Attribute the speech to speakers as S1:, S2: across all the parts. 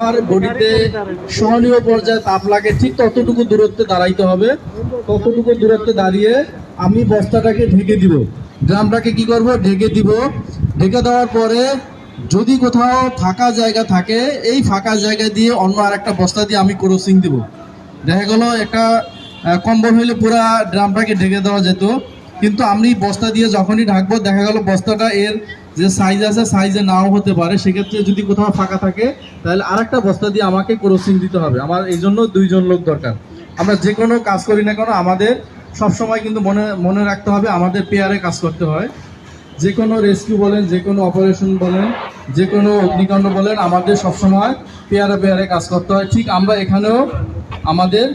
S1: আমার সহনীয় পর্যায়ে তাপ লাগে, ঠিক ততটুকু দূরত্বে দাঁড়াইতে হবে। ততটুকু দূরত্বে দাঁড়িয়ে আমি বস্তাটাকে ঢেকে দিব। ড্রামটাকে কি করব? ঢেকে দিব। ঢেকে দেওয়ার পরে যদি কোথাও ফাঁকা জায়গা থাকে, এই ফাঁকা জায়গা দিয়ে অন্য আর একটা বস্তা দিয়ে আমি ক্রসিং দিব। দেখা গেল একটা কম্বল হইলে পুরা ড্রামটাকে ঢেকে দেওয়া যেত। কিন্তু আমি বস্তা দিয়ে যখনই ঢাকবো, দেখা গেল বস্তাটা এর যে সাইজ আছে সাইজে নাও হতে পারে। সেক্ষেত্রে যদি কোথাও ফাঁকা থাকে, তাহলে আরেকটা বস্তা দিয়ে আমাকে ক্রসিং দিতে হবে। আমার এই জন্য দুইজন লোক দরকার। আমরা যে কোনো কাজ করি না কেন, আমাদের সবসময় কিন্তু মনে মনে রাখতে হবে, আমাদের পেয়ারে কাজ করতে হয়। যে কোনো রেস্কিউ বলেন, যে কোনো অপারেশন বলেন, যে কোনো অগ্নিকাণ্ড বলেন, আমাদের সবসময় পেয়ারে পেয়ারে কাজ করতে হয়। ঠিক আমরা এখানেও আমাদের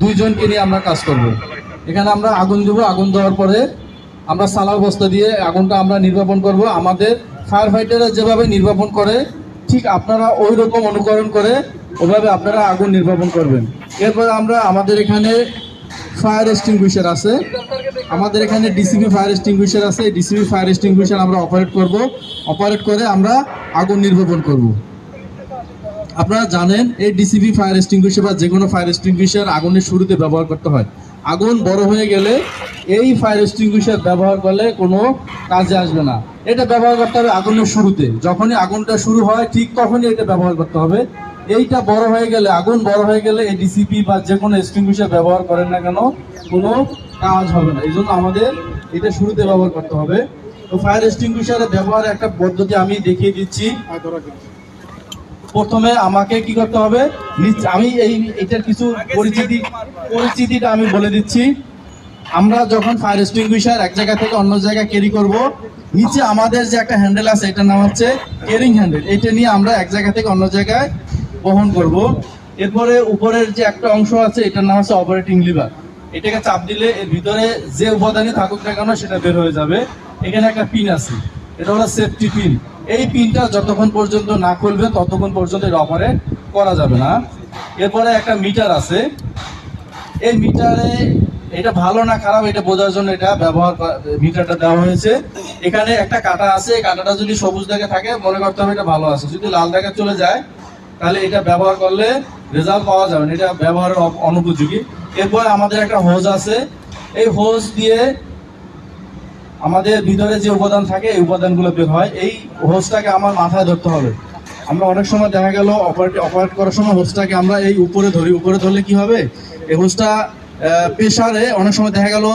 S1: দুইজনকে নিয়ে আমরা কাজ করব। এখানে আমরা আগুন দেবো, আগুন দেওয়ার পরে আমরা সালার বস্তা দিয়ে আগুনটা আমরা নির্বাপন করব। আমাদের ফায়ার ফাইটাররা যেভাবে নির্বাপন করে, ঠিক আপনারা ওই রকম অনুকরণ করে ওভাবে আপনারা আগুন নির্বাপন করবেন। এরপরে আমরা আমাদের এখানে ফায়ার এক্সটিংগুইশার আছে। আমাদের এখানে ডিসিবি ফায়ার এক্সটিংগুইশার আছে। ডিসিবি ফায়ার এক্সটিংগুইশার আমরা অপারেট করব। অপারেট করে আমরা আগুন নির্বাপন করব। আপনারা জানেন, এই ডিসিবি ফায়ার এক্সটিংগুইশার বা যে কোনো ফায়ার এক্সটিংগুইশার আগুনের শুরুতে ব্যবহার করতে হয়। আগুন বড় হয়ে গেলে এই ফায়ার এক্সটিংগুইশার ব্যবহার করলে কোনো কাজে আসবে না। এটা ব্যবহার করতে হবে আগুনের শুরুতে। যখনই আগুনটা শুরু হয়, ঠিক তখনই এটা ব্যবহার করতে হবে। এইটা বড় হয়ে গেলে, আগুন বড় হয়ে গেলে এই ডিসিপি বা যে কোনো এক্সটিংগুইশার ব্যবহার করেন না কেন, কোনো কাজ হবে না। এই জন্য আমাদের এটা শুরুতে ব্যবহার করতে হবে। তো ফায়ার এক্সটিংগুইশারের ব্যবহারের একটা পদ্ধতি আমি দেখিয়ে দিচ্ছি। প্রথমে আমাকে কি করতে হবে? আমি এই এটার কিছু পরিচিতি পরিচিতিটা আমি বলে দিচ্ছি। আমরা যখন ফায়ার এক্সটিংগুইশার এক জায়গা থেকে অন্য জায়গায় ক্যারি করব, নিচে আমাদের যে একটা হ্যান্ডেল আছে, এটার নাম হচ্ছে কেরিং হ্যান্ডেল এটা নিয়ে আমরা এক জায়গা থেকে অন্য জায়গায় বহন করব। এরপরে উপরের যে একটা অংশ আছে, এটার নাম হচ্ছে অপারেটিং লিভার এটাকে চাপ দিলে এর ভিতরে যে উপাদানই থাকুক না কেন, সেটা বের হয়ে যাবে। এখানে একটা পিন আছে। এটা হলো সেফটি পিন এই পিনটা যতক্ষণ পর্যন্ত না খুলবে, ততক্ষণ পর্যন্ত এটা অপারেট করা যাবে না। এরপরে একটা মিটার আছে। এই মিটারে এটা ভালো না খারাপ, এটা বোঝার জন্য এটা ব্যবহার মিটারটা দেওয়া হয়েছে। এখানে একটা কাটা আছে, এই কাটাটা যদি সবুজ দাগে থাকে, মনে করতে হবে এটা ভালো আছে। যদি লাল দাগে চলে যায়, তাহলে এটা ব্যবহার করলে রেজাল্ট পাওয়া যাবে না। এটা ব্যবহারের অনুপযোগী। এরপর আমাদের একটা হোজ আছে। এই হোজ দিয়ে আমাদের ভিতরে যে উপাদান থাকে, এই উপাদানগুলো বের হয়। এই হোসটাকে আমার মাথায় ধরতে হবে। আমরা অনেক সময় দেখা গেল অপারেট অপারেট করার সময় হোসটাকে আমরা এই উপরে ধরি। উপরে ধরলে কি হবে? এই হোসটা প্রেশারে অনেক সময় দেখা গেল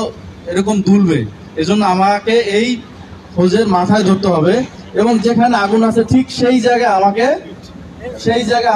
S1: এরকম দুলবে। এজন্য আমাকে এই হোজের মাথায় ধরতে হবে। এবং যেখানে আগুন আছে, ঠিক সেই জায়গায় আমাকে, সেই জায়গায়